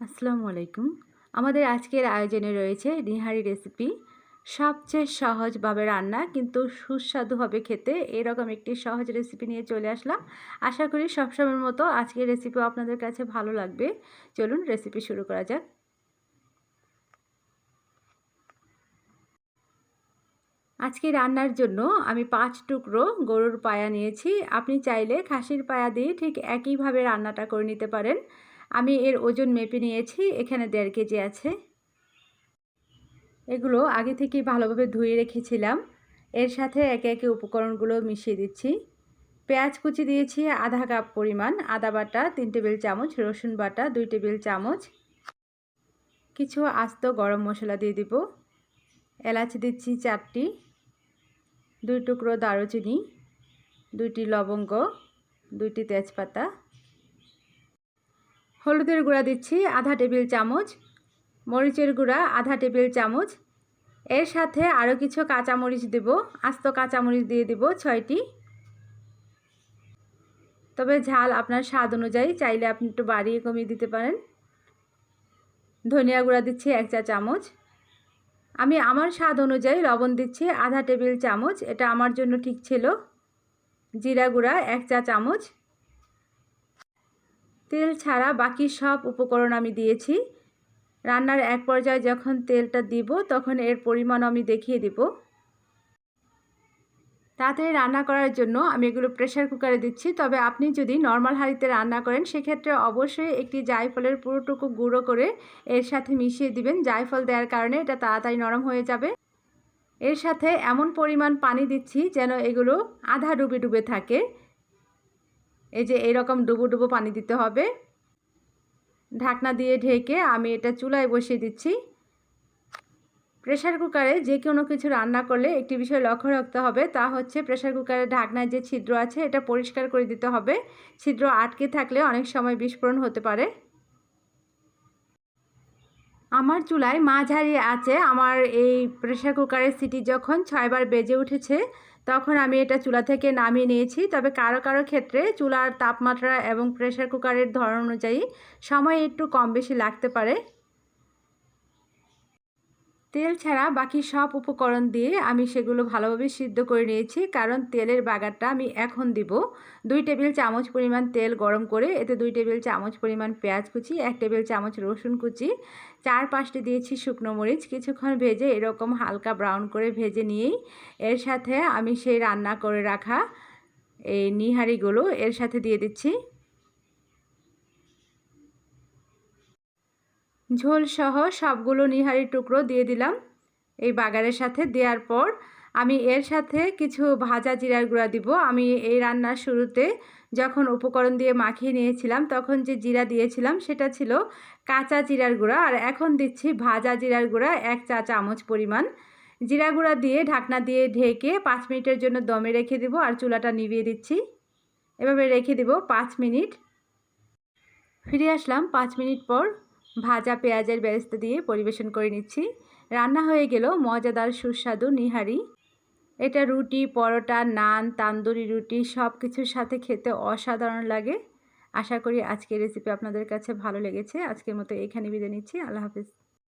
আসসালামু আলাইকুম। আমাদের আজকের আয়োজনে রয়েছে নিহারি রেসিপি সবচেয়ে সহজভাবে রান্না কিন্তু সুস্বাদু হবে খেতে এরকম একটি সহজ রেসিপি নিয়ে চলে আসলাম। আশা করি সবসময়ের মতো আজকের রেসিপিও আপনাদের কাছে ভালো লাগবে। চলুন রেসিপি শুরু করা যাক। আজকে রান্নার জন্য আমি পাঁচ টুকরো গরুর পায়া নিয়েছি। আপনি চাইলে খাসির পায়া দিয়ে ঠিক একইভাবে রান্নাটা করে নিতে পারেন। আমি এর ওজন মেপে নিয়েছি, এখানে দেড় কেজি আছে। এগুলো আগে থেকেই ভালোভাবে ধুয়ে রেখেছিলাম। এর সাথে একে একে উপকরণগুলো মিশিয়ে দিচ্ছি। পেঁয়াজ কুচি দিয়েছি আধা কাপ পরিমাণ, আদা বাটা, তিন টেবিল চামচ, রসুন বাটা, দুই টেবিল চামচ। কিছু আস্ত গরম মশলা দিয়ে দিব। এলাচ দিচ্ছি চারটি, দুই টুকরো দারুচিনি, দুইটি লবঙ্গ, দুইটি তেজপাতা। হলুদের গুঁড়া দিচ্ছি আধা টেবিল চামচ, মরিচের গুঁড়া আধা টেবিল চামচ। এর সাথে আরও কিছু কাঁচামরিচ দেব, আস্ত কাঁচামরিচ দিয়ে দেব ছয়টি। তবে ঝাল আপনার স্বাদ অনুযায়ী চাইলে আপনি একটু বাড়িয়ে কমিয়ে দিতে পারেন। ধনিয়া গুঁড়া দিচ্ছি এক চা চামচ। আমি আমার স্বাদ অনুযায়ী লবণ দিচ্ছি আধা টেবিল চামচ, এটা আমার জন্য ঠিক ছিল। জিরা গুঁড়া এক চা চামচ। তেল ছাড়া বাকি সব উপকরণ আমি দিয়েছি। রান্নার এক পর্যায়ে যখন তেলটা দিব, তখন এর পরিমাণ আমি দেখিয়ে দিব। তাড়াতাড়ি রান্না করার জন্য আমি এগুলো প্রেশার কুকারে দিচ্ছি। তবে আপনি যদি নর্মাল হাঁড়িতে রান্না করেন, সেক্ষেত্রে অবশ্যই একটি জায়ফলের পুরোটুকু গুঁড়ো করে এর সাথে মিশিয়ে দিবেন। জায়ফল দেওয়ার কারণে এটা তাড়াতাড়ি নরম হয়ে যাবে। এর সাথে এমন পরিমাণ পানি দিচ্ছি যেন এগুলো আধা ডুবে ডুবে থাকে। এই যে এরকম ডুবো ডুবো পানি দিতে হবে। ঢাকনা দিয়ে ঢেকে আমি এটা চুলায় বসিয়ে দিচ্ছি। প্রেশার কুকারে যে কোনো কিছু রান্না করলে একটি বিষয় লক্ষ্য রাখতে হবে, তা হচ্ছে প্রেশার কুকারের ঢাকনায় যে ছিদ্র আছে, এটা পরিষ্কার করে দিতে হবে। ছিদ্র আটকে থাকলে অনেক সময় বিস্ফোরণ হতে পারে। আমার চুলায় মাঝারি আছে। আমার এই প্রেশার কুকারের সিটি যখন ছয়বার বেজে উঠেছে তখন আমি এটা চুলা থেকে নামিয়ে নিয়েছি। তবে কারও কারও ক্ষেত্রে চুলার তাপমাত্রা এবং প্রেশার কুকারের ধরন অনুযায়ী সময় একটু কম বেশি লাগতে পারে। তেল ছাড়া বাকি সব উপকরণ দিয়ে আমি সেগুলো ভালোভাবে সিদ্ধ করে নিয়েছি, কারণ তেলের বাগারটা আমি এখন দিব। দুই টেবিল চামচ পরিমাণ তেল গরম করে, এতে দুই টেবিল চামচ পরিমাণ পেঁয়াজ কুচি, এক টেবিল চামচ রসুন কুচি, চার পাঁচটি দিয়েছি শুকনো মরিচ, কিছুক্ষণ ভেজে এরকম হালকা ব্রাউন করে ভেজে নিয়েই এর সাথে আমি সেই রান্না করে রাখা এই নিহারিগুলো এর সাথে দিয়ে দিচ্ছি। ঝোলসহ সবগুলো নিহারি টুকরো দিয়ে দিলাম। এই বাগারের সাথে দেওয়ার পর আমি এর সাথে কিছু ভাজা জিরার গুঁড়া দিব। আমি এই রান্নার শুরুতে যখন উপকরণ দিয়ে মাখিয়ে নিয়েছিলাম, তখন যে জিরা দিয়েছিলাম, সেটা ছিল কাঁচা জিরার গুঁড়া। আর এখন দিচ্ছি ভাজা জিরার গুঁড়া এক চা চামচ পরিমাণ। জিরা গুঁড়া দিয়ে ঢাকনা দিয়ে ঢেকে পাঁচ মিনিটের জন্য দমে রেখে দিব আর চুলাটা নিভিয়ে দিচ্ছি। এভাবে রেখে দিব পাঁচ মিনিট। ফিরে আসলাম পাঁচ মিনিট পর। ভাজা পেঁয়াজের বেরেস্তা দিয়ে পরিবেশন করে নিচ্ছি। রান্না হয়ে গেল মজাদার সুস্বাদু নিহারি। এটা রুটি, পরোটা, নান, তান্দুরি রুটি সব কিছুর সাথে খেতে অসাধারণ লাগে। আশা করি আজকের রেসিপি আপনাদের কাছে ভালো লেগেছে। আজকের মতো এখানে বিদায় নিচ্ছি। আল্লাহ হাফিজ।